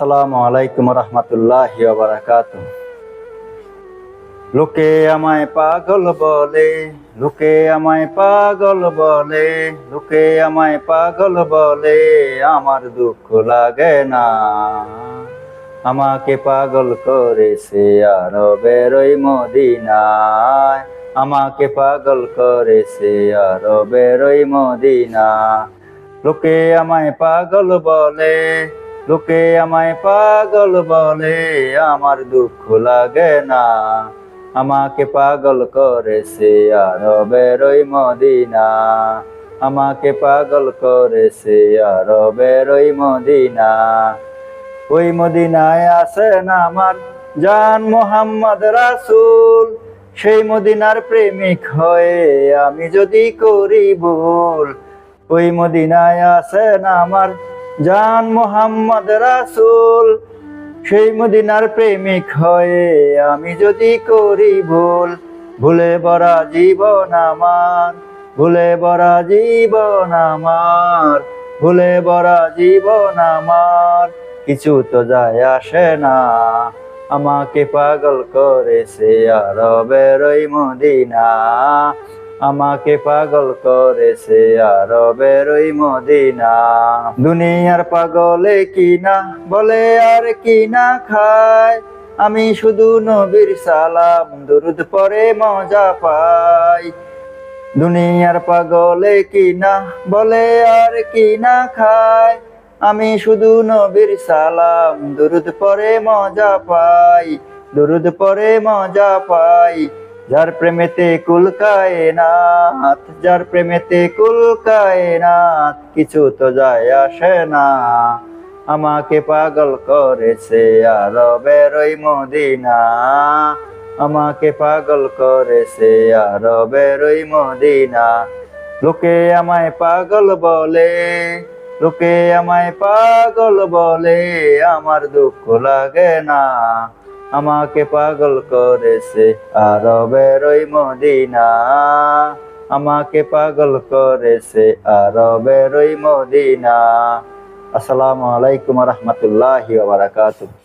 আসসালামু আলাইকুম রহমতুল্লাহ বারাকাত লোকে আমায় পাগল বলে, লোকে আমায় পাগল বলে, লোকে আমায় পাগল বলে, আমার দুঃখ লাগে না। আমাকে পাগল করেছে আর বেরোই মদিনায়। আমাকে পাগল করেছে আর বেরোই মদিনা লোকে আমায় পাগল বলে লোকে আমায় পাগল বলে, আমার দুঃখ লাগে না। আমাকে পাগল করেছে আর বেরোই মদিনা। আমাকে পাগল করেছে আর বেরোই মদিনা। ওই মদিনায় আছেন আমার জান মোহাম্মদ রাসূল। সেই মদিনার প্রেমিক হয়ে আমি যদি করি ভুল, ওই মদিনায় আছেন আমার জান মোহাম্মদ রাসূল, সেই মদিনার প্রেমিক হয়ে আমি যদি করি ভুল, ভুলে বরা জীবন আমার, ভুলে বরা জীবন আমার, ভুলে বরা জীবন আমার, কিছু তো যায় আসে না। আমাকে পাগল করেছে আর বেরোই মদিনা। আমাকে পাগল করেছে আর বেরোই মদিনা। দুনিয়ার পাগলে কিনা বলে আর কিনা খায়। আমি শুধু নবীর সালাম, দুরুদ পরে মজা পাই। দুনিয়ার পাগলে কিনা বলে আর কিনা খায়। আমি শুধু নবীর সালাম, দুরুদ পরে মজা পাই। দুরুদ পরে মজা পাই। যার প্রেমেতে কুলকায় নাথ, যার প্রেমেতে কুলকায় নাথ, কিছু তো যায় আসে না। আমাকে পাগল করেছে আর বেরোই মদিনা। আমাকে পাগল করেছে আর বেরোই মদিনা। লোকে আমায় পাগল বলে, লোকে আমায় পাগল বলে, আমার দুঃখ লাগে না। আমাকে পাগল করেছে আরবের ওই মদিনা। আমাকে পাগল করেছে আরবের ওই মদিনা। আসসালামু আলাইকুম রহমতুল্লাহি বারাকাতুহ।